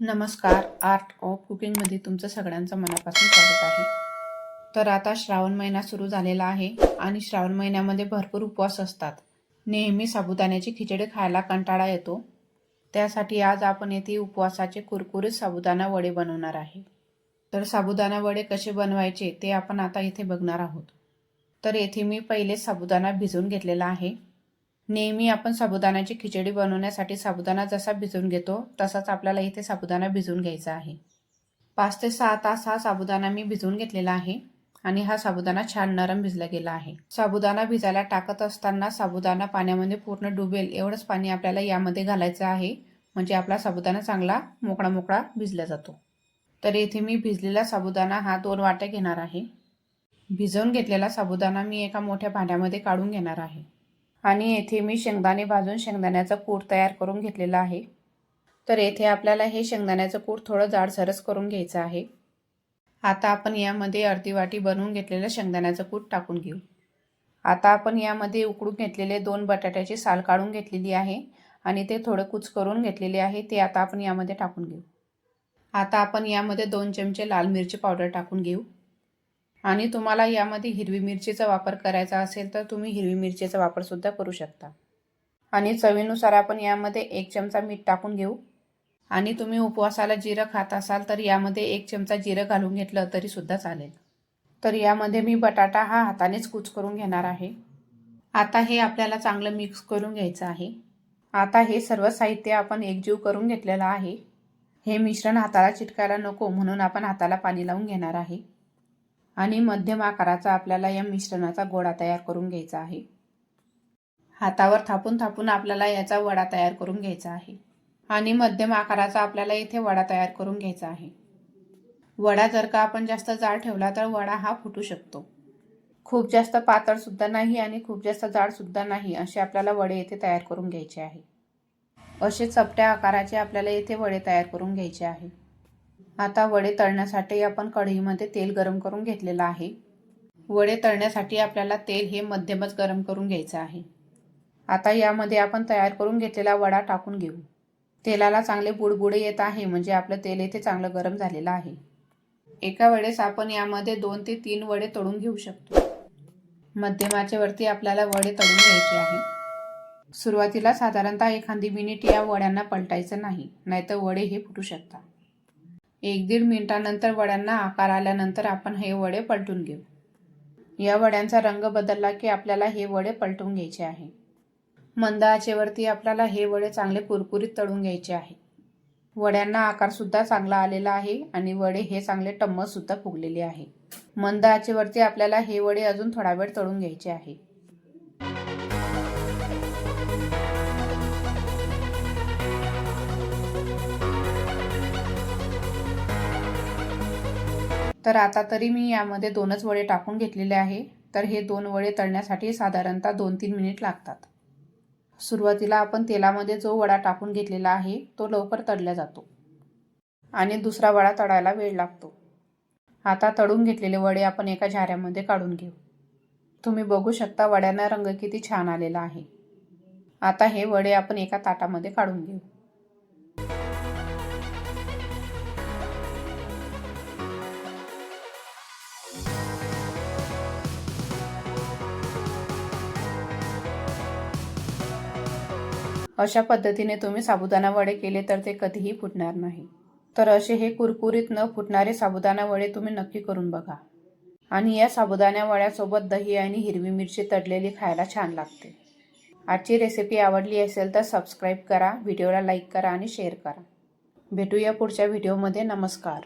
नमस्कार. Art of कुकिंगमध्ये तुमचं सगळ्यांचं मनापासून स्वागत आहे. तर आता श्रावण महिना सुरू झालेला आहे आणि श्रावण महिन्यामध्ये भरपूर उपवास असतात. नेहमी साबुदाण्याची खिचडी खायला कंटाळा येतो. त्यासाठी आज आपण येथे उपवासाचे कुरकुरीत साबुदाणा वडे बनवणार आहे. तर साबुदाणा वडे कसे बनवायचे ते आपण आता इथे बघणार आहोत. तर येथे मी पहिले साबुदाणा भिजवून घेतलेला आहे. नेहमी आपण साबुदाण्याची खिचडी बनवण्यासाठी साबुदाणा जसा भिजवून घेतो तसाच आपल्याला इथे साबुदाणा भिजवून घ्यायचा आहे. पाच ते सहा तास हा साबुदाणा मी भिजवून घेतलेला आहे आणि हा साबुदाणा छान नरम भिजला गेला आहे. साबुदाणा भिजायला टाकत असताना साबुदाणा पाण्यामध्ये पूर्ण डुबेल एवढंच पाणी आपल्याला यामध्ये घालायचं आहे म्हणजे आपला साबुदाणा चांगला मोकळा मोकळा भिजला जातो. तर येथे मी भिजलेला साबुदाणा हा दोन वाट्या घेणार आहे. भिजवून घेतलेला साबुदाणा मी एका मोठ्या भांड्यामध्ये काढून घेणार आहे. आणि येथे मी शेंगदाणे भाजून शेंगदाण्याचा कूट तयार करून घेतलेला आहे. तर येथे आपल्याला हे शेंगदाण्याचं कूट थोडं जाडसरस करून घ्यायचं आहे. आता आपण यामध्ये अर्धी वाटी बनवून घेतलेलं शेंगदाण्याचं कूट टाकून घेऊ. आता आपण यामध्ये उकडून घेतलेले दोन बटाट्याची साल काढून घेतलेली आहे आणि ते थोडं कुच करून घेतलेले आहे ते आता आपण यामध्ये टाकून घेऊ. आता आपण यामध्ये दोन चमचे लाल मिरची पावडर टाकून घेऊ. आणि तुम्हाला यामध्ये हिरवी मिरचीचा वापर करायचा असेल तर तुम्ही हिरवी मिरचीचा वापरसुद्धा करू शकता. आणि चवीनुसार आपण यामध्ये एक चमचा मीठ टाकून घेऊ. आणि तुम्ही उपवासाला जिरं खात असाल तर यामध्ये एक चमचा जिरं घालून घेतलं तरीसुद्धा चालेल. तर यामध्ये मी बटाटा हा हातानेच कूच करून घेणार आहे. आता हे आपल्याला चांगलं मिक्स करून घ्यायचं आहे. आता हे सर्व साहित्य आपण एकजीव करून घेतलेलं आहे. हे मिश्रण हाताला चिटकायला नको म्हणून आपण हाताला पाणी लावून घेणार आहे. आणि मध्यम आकाराचा आपल्याला या मिश्रणाचा गोळा तयार करून घ्यायचा आहे. हातावर थापून थापून आपल्याला याचा वडा तयार करून घ्यायचा आहे. आणि मध्यम आकाराचा आपल्याला इथे वडा तयार करून घ्यायचा आहे. वडा जर का आपण जास्त जाड ठेवला तर वडा हा फुटू शकतो. खूप जास्त पातळसुद्धा नाही आणि खूप जास्त जाडसुद्धा नाही असे आपल्याला वडे येथे तयार करून घ्यायचे आहे. असे चपट्या आकाराचे आपल्याला येथे वडे तयार करून घ्यायचे आहे. आता वडे तळण्यासाठी आपण कढईमध्ये तेल गरम करून घेतलेलं आहे. वडे तळण्यासाठी आपल्याला तेल हे मध्यमच गरम करून घ्यायचं आहे. आता यामध्ये आपण तयार करून घेतलेला वडा टाकून घेऊ. तेलाला चांगले बुडबुडे येत आहे म्हणजे आपलं तेल इथे चांगलं गरम झालेलं आहे. एका वेळेस आपण यामध्ये दोन ते तीन वडे तळून घेऊ शकतो. मध्यमाच्या वरती आपल्याला वडे तळून घ्यायचे आहे. सुरुवातीला साधारणतः एखादी मिनिट या वड्यांना पलटायचं नाही नाहीतर वडे हे फुटू शकतात. एक दीड मिनिटानंतर वड्यांना आकार आल्यानंतर आपण हे वडे पलटून घेऊ. या वड्यांचा रंग बदलला की आपल्याला हे वडे पलटून घ्यायचे आहे. मंद आचेवरती आपल्याला हे वडे चांगले कुरकुरीत तळून घ्यायचे आहे. वड्यांना आकारसुद्धा चांगला आलेला आहे आणि वडे हे चांगले टम्मसुद्धा फुगलेले आहे. मंद आचेवरती आपल्याला हे वडे अजून थोडा वेळ तळून घ्यायचे आहे. तर आता तरी मी यामध्ये दोनच वडे टाकून घेतलेले आहे. तर हे दोन वडे तळण्यासाठी साधारणतः दोन तीन मिनिट लागतात. सुरुवातीला आपण तेलामध्ये जो वडा टाकून घेतलेला आहे तो लवकर तळला जातो. आणि दुसरा वडा तळायला वेळ लागतो. आता तळून घेतलेले वडे आपण एका झाऱ्यामध्ये काढून घेऊ. तुम्ही बघू शकता वड्यांना रंग किती छान आलेला आहे. आता हे वडे आपण एका ताटामध्ये काढून घेऊ. अशा पद्धतीने तुम्ही साबुदाणा वडे केले तर ते कधीही फुटणार नाही. तर असे हे कुरकुरीत न फुटणारे साबुदाणा वडे तुम्ही नक्की करून बघा. आणि या साबुदाणा वड्यासोबत दही आणि हिरवी मिरची तडलेली खायला छान लागते. आजची रेसिपी आवडली असेल तर सबस्क्राईब करा व्हिडिओला लाईक करा आणि शेअर करा. भेटूया पुढच्या व्हिडिओमध्ये. नमस्कार.